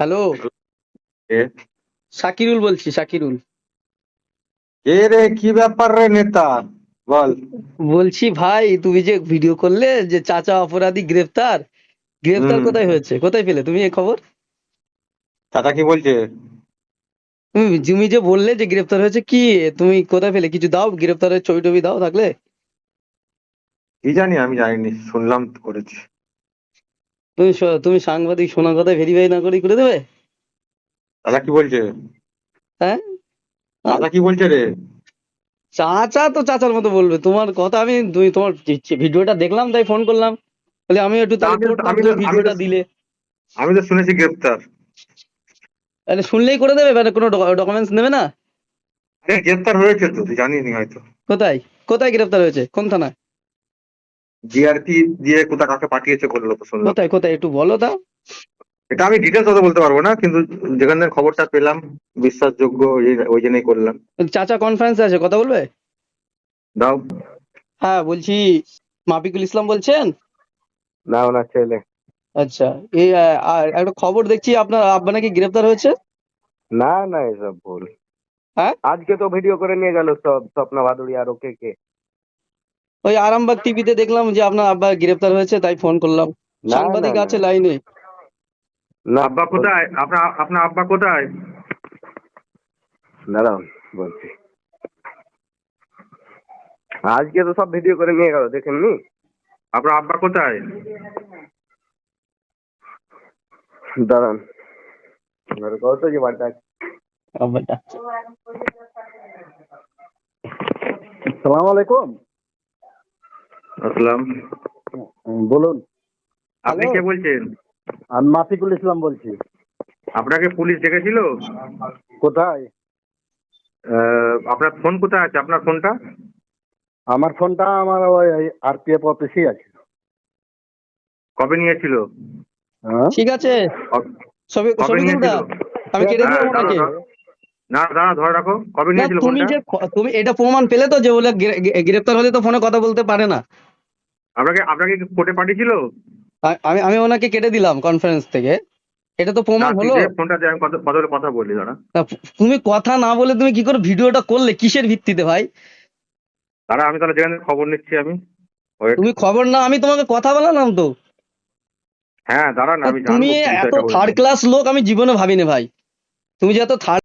Hello? কে শাকিরুল বলছি সাকিরুল কে রে কি ব্যাপার রে নেতা? বল। বলছি ভাই তুমি যে ভিডিও করলে যে চাচা অপরাধী গ্রেফতার গ্রেফতার কোথায় হয়েছে? কোথায় পেলে? তুমি এই খবর? চাচা কি বলছে? তুমি তুমি যে বললে যে গ্রেফতার হয়েছে কি? তুমি কোথায় পেলে? কিছু দাও গ্রেফতারের ছবি টবি দাও থাকলে? কি জানি আমি জানিনি শুনলাম করেছি। তুমি তুমি সাংবাদিক শোনা কথা ভেরিফাই না করে করে দেবে? চাচা কি বলছে? হ্যাঁ? চাচা কি বলছে রে? চাচা তো চাচার মতো বলবে। তোমার কথা আমি তুমি তোমার ভিডিওটা দেখলাম তাই ফোন করলাম। বলে আমি একটু ভিডিওটা দিলে। আমি তো শুনেছি গ্রেফতার তাহলে শুনলেই করে দেবে মানে কোনো ডকুমেন্টস নেবে না? আরে গ্রেপ্তার হয়েছে তো জানিনি হয়তো। কোথায়? কোথায় গ্রেফতার হয়েছে? কোন থানায়? জিআরপি দিয়ে কোথা কাকে পাঠিয়েছে বলল তো শুনলাম। কোথায় কোথায় একটু বলো দাও। এটা আমি ডিটেলস অত বলতে পারব না কিন্তু যেখান থেকে খবরটা পেলাম বিশ্বাসযোগ্য ওই- জন্যই করলাম। চাচা কনফারেন্সে আছে কথা বলবে? দাও। হ্যাঁ বলছি মাফিকুল ইসলাম বলছেন? না ওনার ছেলে। আচ্ছা এই আর একটা খবর দেখছি আপনার আব্বা নাকি গ্রেফতার হয়েছে? না না এসব ভুল। হ্যাঁ? আজকে তো ভিডিও করে নিয়ে গেল সব স্বপ্ন ভাদুড়ি আর ওকে কে। ওই আরামবাগ টিভিতে দেখলাম যে আপনার আব্বা গ্রেফতার হয়েছে তাই ফোন করলাম। না, সাংবাদিক না, আছে লাইনে। না আব্বা কোথায়? আপনার আপনার আব্বা কোথায়? দাঁড়াও বলছি। আজকে তো সব ভিডিও করে নিয়ে গেল দেখেননি? আপনার আব্বা কোথায়? দাঁড়ান। কত যে বাড়িটা আব্বাটা সালাম আলাইকুম। আসসালাম। বলুন। আপনি কে বলছেন? আমি মাফিকুল ইসলাম বলছি। আপনাকে পুলিশ ডেকেছিল? কোথায়? আপনার ফোন কোথায় আছে? আপনার ফোনটা? আমার ফোনটা আমার ওই আরপিএফ অফিসেই আছে। কবে নিয়েছিল? হ্যাঁ। ঠিক আছে। আমি কেটে হ্যাঁ, ওনাকে না দাঁড়া ধরে রাখো। কবে নিয়েছিল তুমি যে তুমি এটা প্রমাণ পেলে তো যে বলে গ্রে- গ্রে- গ্রেফতার হলে তো ফোনে কথা বলতে পারে না। আপনাকে আপনাকে কোর্টে পাঠিয়েছিল? আমি আমি ওনাকে কেটে দিলাম কনফারেন্স থেকে। এটা তো প্রমাণ হলো। ফোনটা আমি কথা কথা বলে কথা বলি দাঁড়া। তুমি কথা না বলে তুমি কি করে ভিডিওটা করলে? কিসের ভিত্তিতে ভাই? দাঁড়া আমি তাহলে যেখানে খবর নিচ্ছি আমি। তুমি খবর না আমি তোমাকে কথা বলালাম তো। হ্যাঁ দাঁড়ান আমি তুমি এত থার্ড ক্লাস লোক আমি জীবনে ভাবিনি ভাই। তুমি যে এত থার্ড